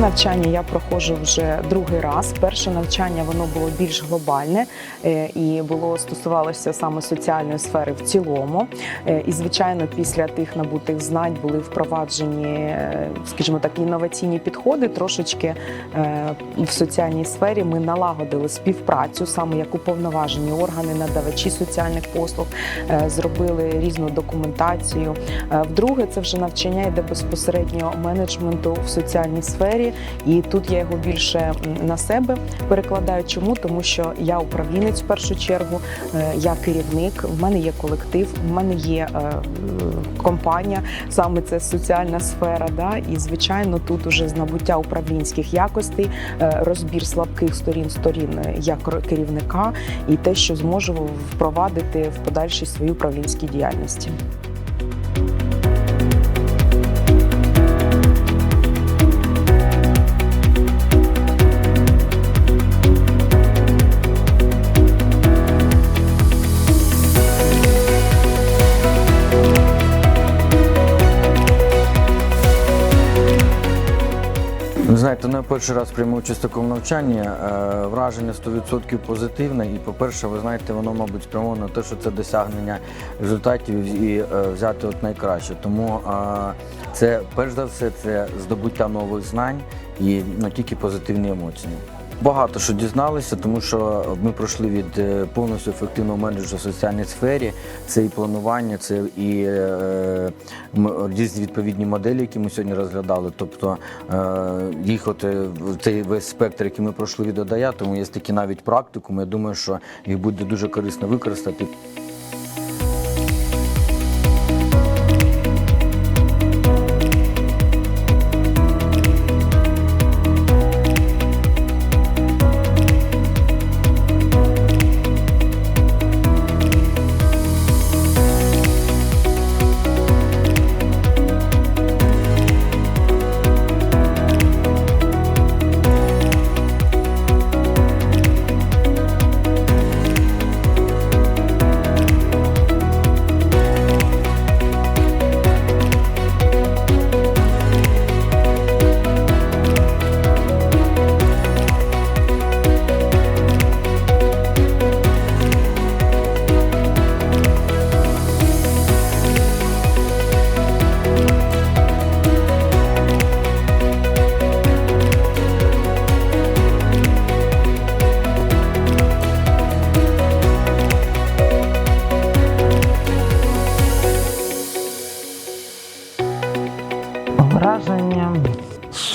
Навчання я проходжу вже другий раз. Перше навчання воно було більш глобальне е, і було стосувалося саме соціальної сфери в цілому. Е, І звичайно, після тих набутих знань були впроваджені, е, скажімо так, інноваційні підходи. Трошечки в соціальній сфері ми налагодили співпрацю, саме як уповноважені органи, надавачі соціальних послуг, зробили різну документацію. Вдруге, це вже навчання йде безпосередньо менеджменту в соціальній сфері, і тут я його більше на себе перекладаю. Чому? Тому що я управлінець в першу чергу, е, я керівник, в мене є колектив, в мене є е, е, компанія, саме це соціальна сфера. Да? І звичайно, тут уже з набуття управлінських якостей, розбір слабких сторін сторін як керівника, і те, що зможу впровадити в подальшій своїй управлінській діяльності. Знаєте, не перший раз прийму участь в такому навчанні. Е, Враження 100% позитивне. І, по-перше, ви знаєте, воно, мабуть, спрямовано на те, що це досягнення результатів і е, взяти от найкраще. Тому е, це, перш за все, це здобуття нових знань і ну, тільки позитивні емоції. Багато що дізналися, тому що ми пройшли від е, повністю ефективного менеджера в соціальній сфері. Це і планування, це і е, різні відповідні моделі, які ми сьогодні розглядали. Тобто е, їх от е, цей весь спектр, який ми пройшли від ОДАЯ, тому є такі навіть практикуми. Я думаю, що їх буде дуже корисно використати.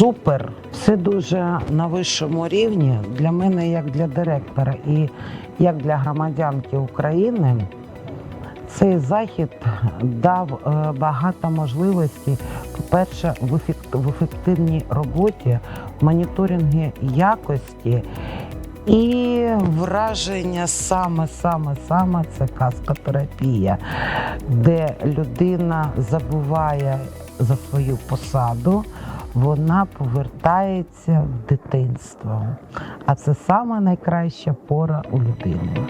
Супер. Все дуже на вищому рівні для мене, як для директора, і як для громадянки України. Цей захід дав е, багато можливостей, по-перше, в ефективній роботі, в моніторингі якості. І враження саме, саме, саме це каскотерапія, де людина забуває за свою посаду, вона повертається в дитинство. А це саме найкраща пора у людини.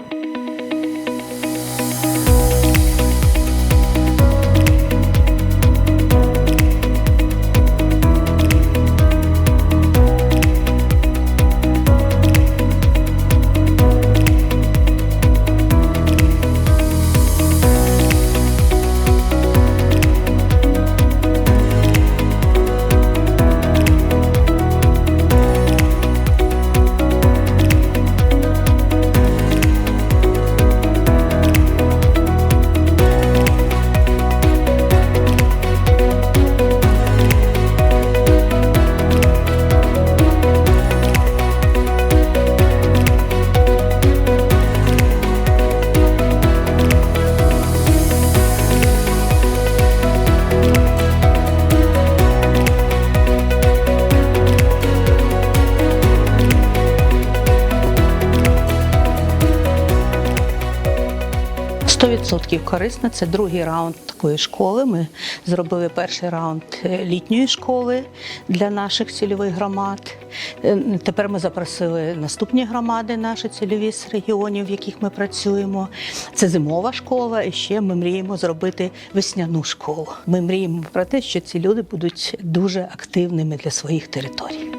Сто відсотків корисно. Це другий раунд такої школи. Ми зробили перший раунд е, літньої школи для наших цільових громад. Е, Тепер ми запросили наступні громади, наші цільові з регіонів, в яких ми працюємо. Це зимова школа, і ще ми мріємо зробити весняну школу. Ми мріємо про те, що ці люди будуть дуже активними для своїх територій.